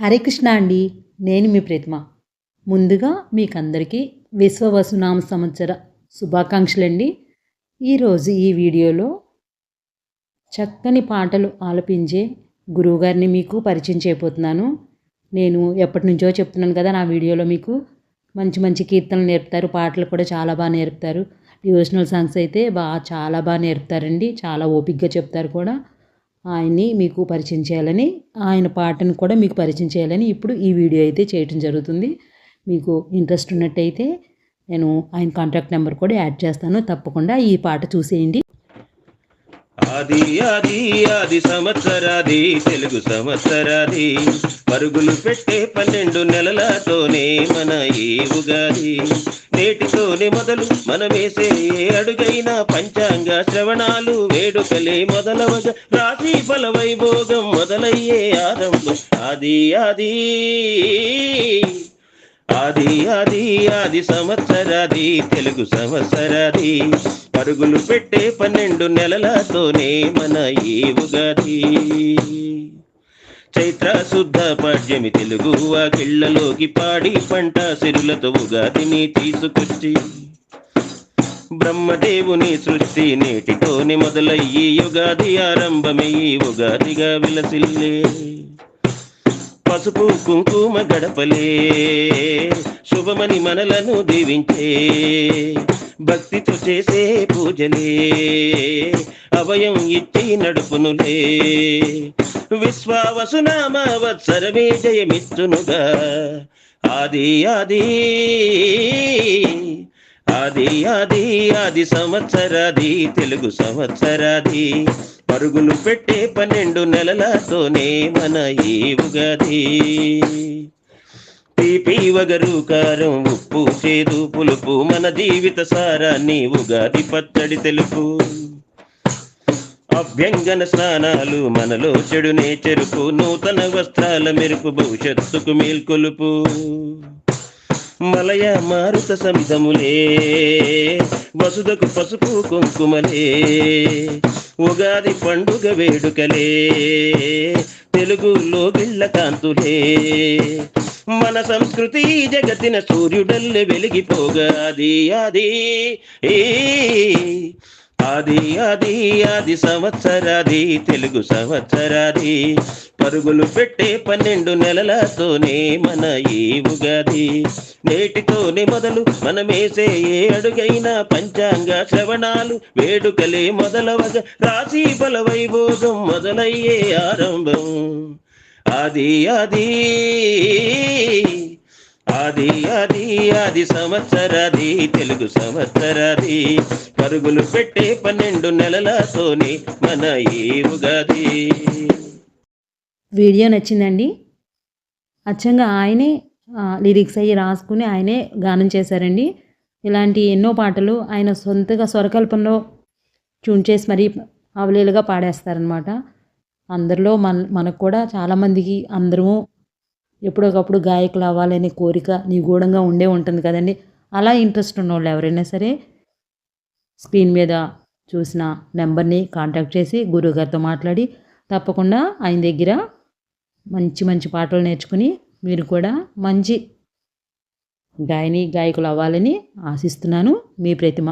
హరే కృష్ణ అండి. నేను మీ ప్రతిమ. ముందుగా మీకందరికీ విశ్వవసునామ సంవత్సర శుభాకాంక్షలండి. ఈరోజు ఈ వీడియోలో చక్కని పాటలు ఆలపించే గురువుగారిని మీకు పరిచయం చేయబోతున్నాను. నేను ఎప్పటి నుంచో చెప్తున్నాను కదా నా వీడియోలో మీకు మంచి మంచి కీర్తనలు నేర్పుతారు పాటలు కూడా చాలా బాగా నేర్పుతారు. డివోషనల్ సాంగ్స్ అయితే బాగా చాలా బాగా నేర్పుతారండి. చాలా ఓపిక్గా చెప్తారు కూడా. ఆయన్ని మీకు పరిచయం చేయాలని ఆయన పాటను కూడా మీకు పరిచయం చేయాలని ఇప్పుడు ఈ వీడియో అయితే చేయటం జరుగుతుంది. మీకు ఇంట్రెస్ట్ ఉన్నట్టయితే నేను ఆయన కాంటాక్ట్ నెంబర్ కూడా యాడ్ చేస్తాను. తప్పకుండా ఈ పాట చూసేయండి. ఆది ఆది ఆది సంవత్సరాది తెలుగు సంవత్సరాది. పరుగులు పెట్టే పన్నెండు నెలలతోనే మన ఈ ఉగాది. నేటితోనే మొదలు మనమేసే అడుగైన పంచాంగ శ్రవణాలు వేడుకలే మొదలవగ రాశి ఫల వైభోగం మొదలయ్యే ఆరంభం. ఆది ఆది ఆది ఆది ఆది సంవత్సరాది తెలుగు సంవత్సరాది. పరుగులు పెట్టే పన్నెండు నెలలతోనే మన ఈ ఉగాది చైత్ర శుద్ధ పాడ్యమి తెలుగు వాకిళ్ళలోకి పాడి పంట సిరులతో ఉగాదిని తీసుకొచ్చి బ్రహ్మదేవుని సృష్టి నేటితోనే మొదలయ్యి యుగాది ఆరంభమే ఈ ఉగాదిగా విలసిల్లే. పసుపు కుంకుమ గడపలే శుభమని మనలను దీవించే. భక్తితో చేసే పూజలే అభయం ఇచ్చి నడుపునులే. విశ్వావసునామ వత్సరమే జయమిచ్చునుగా. ఆది ఆది ఆది ఆది ఆది సంవత్సరాది తెలుగు సంవత్సరాది. పరుగులు పెట్టే పన్నెండు నెలలతోనే మన ఈ ఉగాది. తీపి వగరు కారం ఉప్పు చేదు పులుపు మన జీవిత సారాన్ని ఉగాది పచ్చడి తెలుపు. అభ్యంగన స్నానాలు మనలో చెడునే చెరుపు నూతన వస్త్రాల మెరుపు భవిష్యత్తుకు మేల్కొలుపు. మలయ మారుత సమితములే వసుదకు పసుపు కుంకుమలే ఉగాది పండుగ వేడుకలే తెలుగులో గిళ్ళ కాంతులే. మన సంస్కృతి జగతిన సూర్యుడల్ వెలిగిపోగా. అది అది ఆది ఆది ఆది సంవత్సరాది తెలుగు సంవత్సరాది. పరుగులు పెట్టే పన్నెండు నెలలతోనే మన ఈ ఉగాది. నేటితోనే మొదలు మనమేసే ఏ అడుగైన పంచాంగ శ్రవణాలు వేడుకలే మొదలవగా. రాశి బల వైభోగం మొదలయ్యే ఆరంభం. అది అది. అది అది అది సంవత్సరది తెలుగు సంవత్సరది. పరుగులు పెట్టే పన్నెండు నెలలతోనే మన ఈ ఉగాది. వీడియో నచ్చిందండి? అచ్చంగా ఆయనే లిరిక్స్ అయ్యి రాసుకుని ఆయనే గానం చేశారండి. ఇలాంటి ఎన్నో పాటలు ఆయన సొంతగా స్వరకల్పనలో ట్యూన్ చేసి మరీ అవలీలుగా పాడేస్తారనమాట అందరిలో మన మనకు కూడా చాలామందికి అందరము ఎప్పుడొకప్పుడు గాయకులు అవ్వాలనే కోరిక నిగూఢంగా ఉండే ఉంటుంది కదండి. అలా ఇంట్రెస్ట్ ఉన్న వాళ్ళు ఎవరైనా సరే స్క్రీన్ మీద చూసిన నెంబర్ని కాంటాక్ట్ చేసి గురువుగారితో మాట్లాడి తప్పకుండా ఆయన దగ్గర మంచి మంచి పాటలు నేర్చుకుని మీరు కూడా మంచి గాయని గాయకులు అవ్వాలని ఆశిస్తున్నాను. మీ ప్రతిమ.